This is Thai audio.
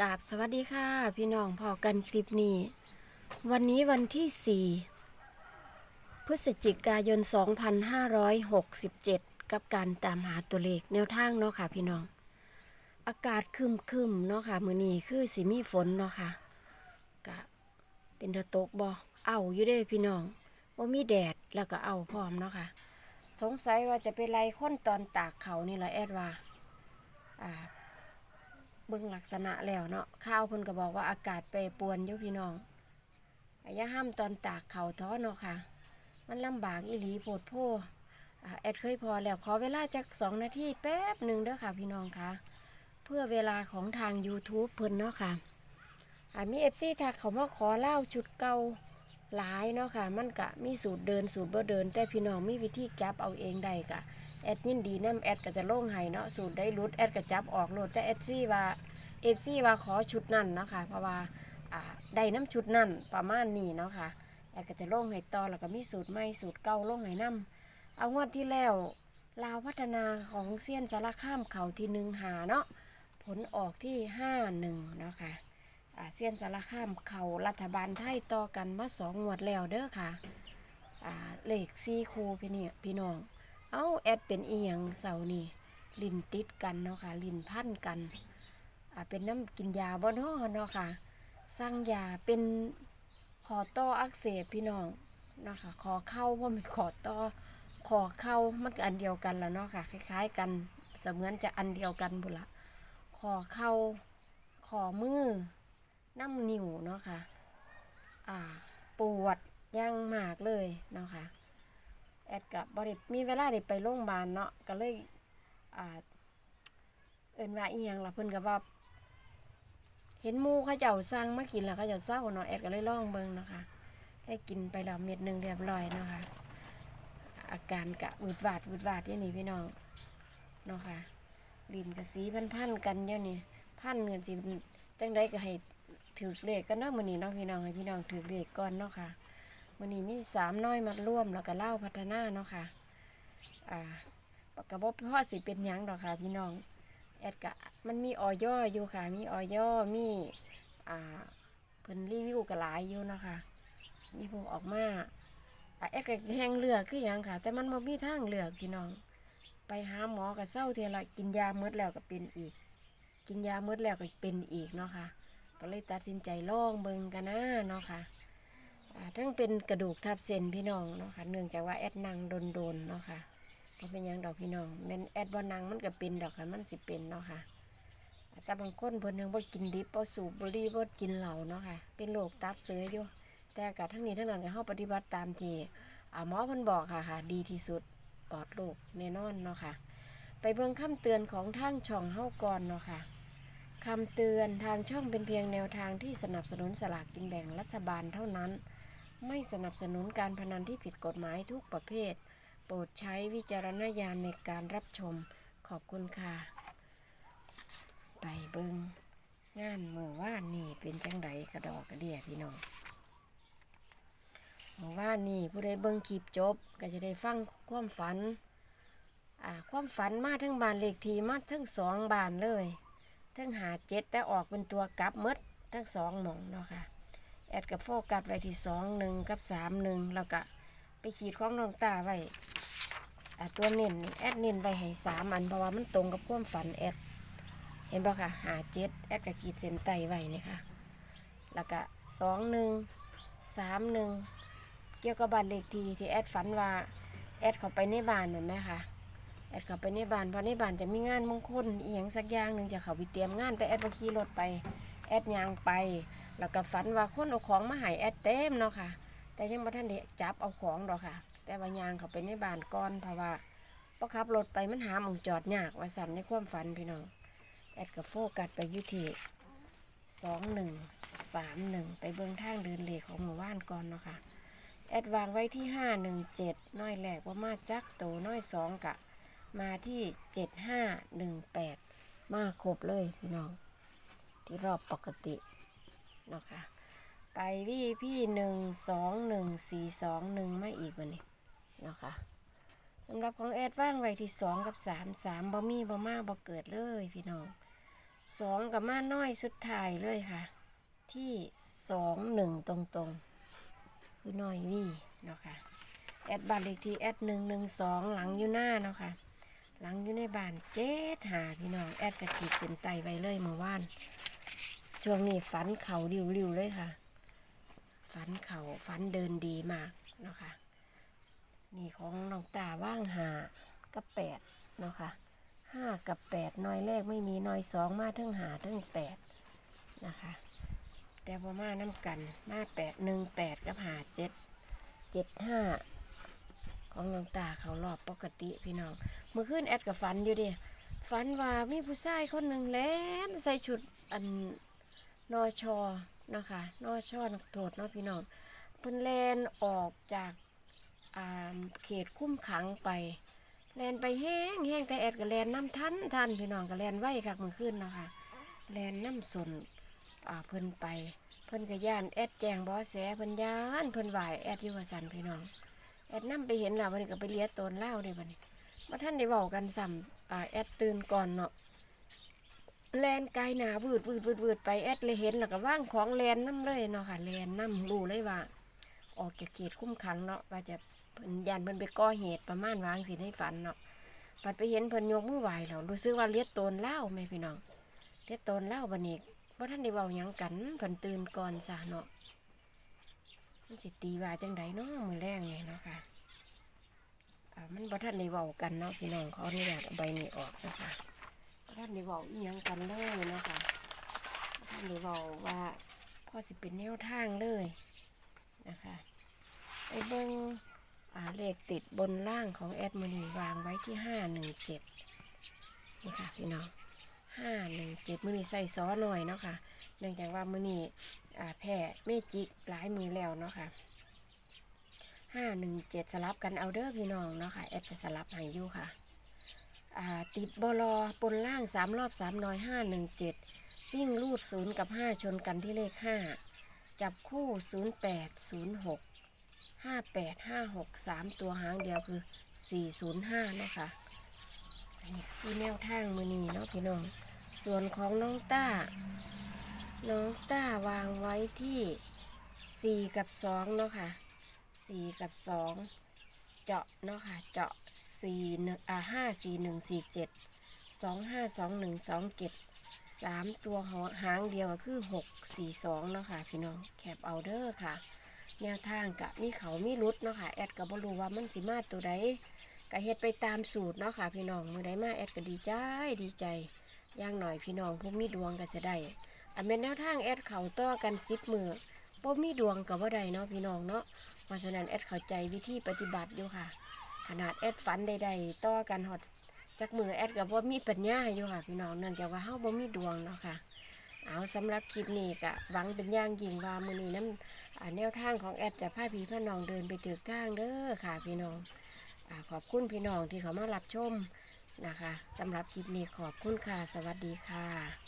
กราบสวัสดีค่ะ พี่น้องพอกันคลิปนี้ วันนี้วันที่ 4 พฤศจิกายน 2567 กับการตามหาตัวเลขแนวทางเนาะค่ะ พี่น้อง อากาศครึมเนาะค่ะ มื้อนี้คือสิมีฝนเนาะค่ะกะเป็นตะตกบ่เอาอยู่เด้พี่น้องว่ามีแดดแล้วก็เอาพร้อมเนาะค่ะ สงสัยว่าจะเป็นไรค้นตอนตากเขานี่แหละแอดว่าอ่า เบิ่งลักษณะแล้วเนาะข้าวเพิ่นก็บอกว่าอากาศแปรปรวนอยู่พี่น้องอย่าห้ามตอนตากเขาท้อเนาะค่ะ มันลำบากอีหลีโพดโพแอดเคยพอแล้วขอเวลาจักสองนาทีแป๊บหนึ่งเด้อค่ะพี่น้องค่ะ เพื่อเวลาของทาง YouTube เพิ่นเนาะค่ะอ่ามีเอฟซีทักเขามาขอเล่าชุดเก่าหลายเนาะค่ะ มันกะมีสูตรเดินสูตรบ่เดิน แต่พี่น้องมีวิธีจับเอาเองได้กะ แอดยินดีนํแอดก็จะโล่งให้เนาะสูตรได้รุดแอดก็จับออกโหลดแต่แอดซี่ว่าเอฟซี่ว่าขอชุดนั่นเนาะค่ะเพราะว่าอ่าได้น้ำชุดนั่นประมาณนี้เนาะค่ะแอดก็จะโล่งให้ต่อแล้วก็มีสูตรใหม่สูตรเก่าโล่งให้นํเอางวดที่แล้วลาวพัฒนาของเซียนสารข้ามเขาที่หนึ่งหาเนาะผลออกที่ห้าหนึ่งเนาะค่ะอ่าเซียนสารข้ามเขารัฐบาลไทยต่อกันมาสองงวดแล้วเด้อค่ะเลขซีคูพี่นี่พี่น้อง เอาแอดเป็นอีหยังเสานี่ลิ้นติดกันเนาะค่ะลิ้นพันกันอ่าเป็นน้ำกินยาบ่เนาะเนาะค่ะสร้างยาเป็นคอต้ออักเสบพี่น้องเนาะค่ะคอเข้าว่ามันคอต้อคอเข้ามันก็อันเดียวกันแล้วเนาะค่ะคล้ายๆกันเสมือนจะอันเดียวกันบุละคอเข้าคอมือน้ำนิ้วเนาะค่ะอ่าปวดยังมากเลยเนาะค่ะ แอดกับบริมีเวลาได้ไปโรงพยาบาลเนาะก็เลยอ่าเอินว่าอีหยังล่ะเพิ่นก็ว่าเห็นหมูเขาเจ้าสั่งมากินแล้วเขาจะเศร้าเนาะแอดก็เลยลองเบิ่งเนาะคะได้กินไปแล้วเม็ดหนึ่งเรียบร้อยเนาะคะอาการกะวืดวาดวืดวาดอยู่นี่พี่น้องเนาะค่ะลิ้นกับสีพันพันๆกันอยู่นี่พันกันสิจังได้ก็ให้ถือเลขกันเนาะมื้อนี้เนาะพี่น้องให้พี่น้องถือเลขก่อนเนาะค่ะ วันนี้มีสามน้อยมาร่วมแล้วก็เล่าพัฒนาเนาะค่ะ อ่าปากกระบอกพ่อสิเป็นยังดอกค่ะ พี่น้อง แอดกะมันมีออย่ออยู่ค่ะ มีออย่อมีอ่าเพิ่นรีวิวกระหลายอยู่เนาะคะมีพวกออกมาอ่าแอดก็แห้งเลือกคือยังค่ะ แต่มันบ่มีทางเลือกพี่น้อง ไปหาหมอกับเศร้าเทละกินยาเมดแล้วก็เป็นอีก กินยาเมดแล้วก็เป็นอีกเนาะค่ะ ก็เลยตัดสินใจลองเบิ่งกันนะเนาะค่ะอ่า ทั้งเป็นกระดูกทับเส้นพี่น้องเนาะค่ะเนื่องจากว่าแอดนังโดนๆเนาะค่ะก็เป็นยังดอกพี่น้องแม่นแอดบ่นังมันก็เป็นดอกค่ะมันสิเป็นเนาะค่ะแต่บางคนเพิ่นยังบ่กินดิบบ่สูบบุหรี่บ่กินเหล้าเนาะค่ะเป็นโรคตับเสืออยู่แต่กะทั้งนี้ทั้งนั้นก็เฮาปฏิบัติตามที่อ่าหมอเพิ่นบอกค่ะค่ะ ดีที่สุดปลอดโรคแน่นอนเนาะค่ะ ไปเบิ่งคำเตือนของทางช่องเฮาก่อนเนาะค่ะคำเตือนทางช่องเป็นเพียงแนวทางที่สนับสนุนสลากกินแบ่งรัฐบาลเท่านั้น ไม่สนับสนุนการพนันที่ผิดกฎหมายทุกประเภท โปรดใช้วิจารณญาณในการรับชม ขอบคุณค่ะ ไปเบิงงานเมื่อว่านนี่เป็นจังไดกระดอกกระเดียพี่น้องเมื่อว่านนี่ผู้ใดเบิงคลิปจบ ก็จะได้ฟังความฝันอ่าความฝันมาทั้งบานเลขทีมาทั้งสองบานเลยทั้งหาเจ็ดแต่ออกเป็นตัวกลับมดทั้งสองหมองเนาะค่ะ แอดกับโฟกัสไว้ที่สองหนึ่งกับสามหนึ่งแล้วก็ไปขีดของน้องตาไว้อ่าตัวเน้นแอดเน้นไว้ให้สามอันเพราะว่ามันตรงกับความฝันแอดเห็นป่ะค่ะหาเจ็ดแอดกับขีดเส้นใต้ไว้นี่ค่ะแล้วก็สองหนึ่งสามหนึ่งเกี่ยวกับบ้านเลขที่ที่แอดฝันว่าแอดเข้าไปในบ้านเหมือนไหมคะแอดเข้าไปในบ้านเพราะในบ้านจะมีงานมงคลอีหยังสักอย่างหนึ่งจะเข้าไปเตรียมงานแต่แอดบ่ขี่รถไปแอดยางไป แล้วก็ฝันว่าคนเอาของมาให้แอดเต็มเนาะค่ะ แต่ยังบ่ทันได้จับเอาของดอกค่ะ แต่ว่ายางเขาไปในบ้านก่อนเพราะว่าพอขับรถไปมันหาหมองจอดยากว่าสั่นในความฝันพี่น้องแอดก็โฟกัสไปยุทีสองหนึ่งสามหนึ่งไปเบื้องทางเดินเลขของหมู่บ้านก่อนเนาะค่ะ แอดวางไว้ที่ห้าหนึ่งเจ็ดน้อยแหลกว่ามาจักโตน้อยสองกะ มาที่เจ็ดห้าหนึ่งแปดมาครบเลยพี่น้อง ที่รอบปกติ เนาะค่ะ ไปวี่พี่หนึ่งสองหนึ่งสี่สองหนึ่งไม่อีกวันนี้เนาะค่ะสำหรับของแอดว่างไว้ที่สองกับสามสามบ่มีบ่มาบ่เกิดเลยพี่น้องสองกับมาน้อยสุดท้ายเลยค่ะ ที่สองหนึ่งตรงๆ คือน้อยวี่เนาะค่ะแอดบ้านเลขที่แอดหนึ่งหนึ่งสองหลังอยู่หน้าเนาะค่ะหลังอยู่ในบ้านเจ็ดหาพี่น้องแอดกระขีดเส้นไตไว้เลยเมื่อวาน ช่วงนี้ฝันเขาริวๆเลยค่ะ ฝันเขาฝันเดินดีมากเนาะค่ะนี่ของน้องตาว่างหากับแปดเนาะค่ะห้ากับแปดน้อยแรกไม่มีน้อยสองมาทั้งหาทั้งแปดนะคะ แต่พอมาน้ำกันมาแปดหนึ่งแปดกับหาเจ็ดเจ็ดห้าของน้องตาเขารอบปกติพี่น้องเมื่อคืนแอดกับฝันอยู่ดิฝันว่ามีผู้ชายคนหนึ่งแล่นใส่ชุดอัน นอชอนะคะนอชอนักโทษนาะพี่น้องเพิ่นแลนออกจากาเขตคุ้มขังไปแลนไปแห้งแห้งแต่แอดก็แลนน้ำทันทันพี่น้องก็แลนไว้คักเมื่อคืนเนาะค่ะแลนน้ำสนเพิ่นไป เพิ่นก็ย่านแอดแจงบอแสเพิ่นย่านเพิ่นไหวแอดยู่ว่าสันพี่น้องแอดนั่ไปเห็นแล้ววันนี้ก็ไปเลี้ยตนเล่าเด้บัดนี้มาท่านได้บอกกันซ้ำอ่าแอดตื่นก่อนเนาะ แลนกายหนาวืดวืดวืดวืดไปแอดเลยเห็นแล้วก็ว่างของแลนน้ำเลยเนาะค่ะแลนน้ำรู้เลยว่า ออกจากเขตคุ้มขังเนาะว่าจะเพิ่นยันเพิ่นไปก่อเหตุประมาณวางสิให้ฝันเนาะปัดไปเห็นเพิ่นยกมือไหวแล้วรู้สึกว่าเลี้ยตนเล่าไหมพี่น้องเลี้ยตนเล่าบัดนี้เพราะท่านได้เว้าหยังกันเพิ่นตื่นก่อนซะเนาะมันสิตีว่าจังใดเนาะมือแรงเนี่ยเนาะค่ะมันบ่ทันได้เว้ากันเนาะพี่น้องเขาอนุญาตเอาใบนี้ออกนะคะ บ่ทันได้เว้าอีหยังกันเลยนะคะบ่ทันได้เว้าว่าพ่อสิเป็นแนวทางเลยนะคะไปเบิ่งอ่าเลขติดบนล่างของแอดมินีวางไว้ที่ห้าหนึ่งเจ็ดนี่ค่ะพี่น้องห้าหนึ่งเจ็ดมือนี้ใส่ซอหน่อยเนาะค่ะเนื่องจากว่ามือนี้อ่าแพ้เมจิกหลายมือแล้วเนาะค่ะห้าหนึ่งเจ็ดสลับกันเอาเด้อพี่น้องเนาะค่ะแอดจะสลับให้อยู่ค่ะ ติดบลอปนล่างสามรอบสามน้อยห้าหนึ่งเจ็ดวิ่งรูดศูนย์กับห้าชนกันที่เลขห้าจับคู่ศูนย์แปดศูนย์หกห้าแปดห้าหกสามตัวหางเดียวคือสี่ศูนย์ห้านะคะนนี้คือแนวทางมือนีเนาะพี่น้อง ส่วนของน้องต้า น้องต้าวางไว้ที่สี่กับสองเนาะค่ะสี่กับสองเจาะเนาะค่ะเจาะ สี่หนึ่งอ่าห้าสี่หนึ่งสี่เจ็ดสองห้าสองหนึ่งสองเจ็ดสามตัวหหางเดียวก็คือหกสี่สองเนาะค่ะพี่น้องแคปเอาเดอร์ค่ะ แนวทางกะมีเขามีรุดเนาะค่ะแอดกับบรูว่ามันสิมาตัวใดกะเฮ็ดไปตามสูตรเนาะค่ะพี่น้องมือใดมาแอดก็ดีใจดีใจย่างหน่อยพี่น้องผู้มีดวงก็จะได้อันเป็นแนวทางแอดเขาต่อกันสิบมือบ่มีดวงกับว่าใดเนาะพี่น้องเนาะเพราะฉะนั้นแอดเข้าใจวิธีปฏิบัติอยู่ค่ะ ขนาดแอดฝันใดๆต่อกันหอดจากมือแอดกับว่ามีปัญญาอยู่ค่ะพี่น้องเนื่องจากว่าเฮาบ่มีดวงเนาะค่ะ เอาสำหรับคลิปนี้ก็หวังเป็นอย่างยิ่งว่ามื้อนี้น้ำแนวทางของแอดจะพาพี่พี่น้องเดินไปถึกทางเด้อค่ะพี่น้องอขอบคุณพี่น้องที่เขามารับชมนะคะสำหรับคลิปนี้ขอบคุณค่ะ สวัสดีค่ะ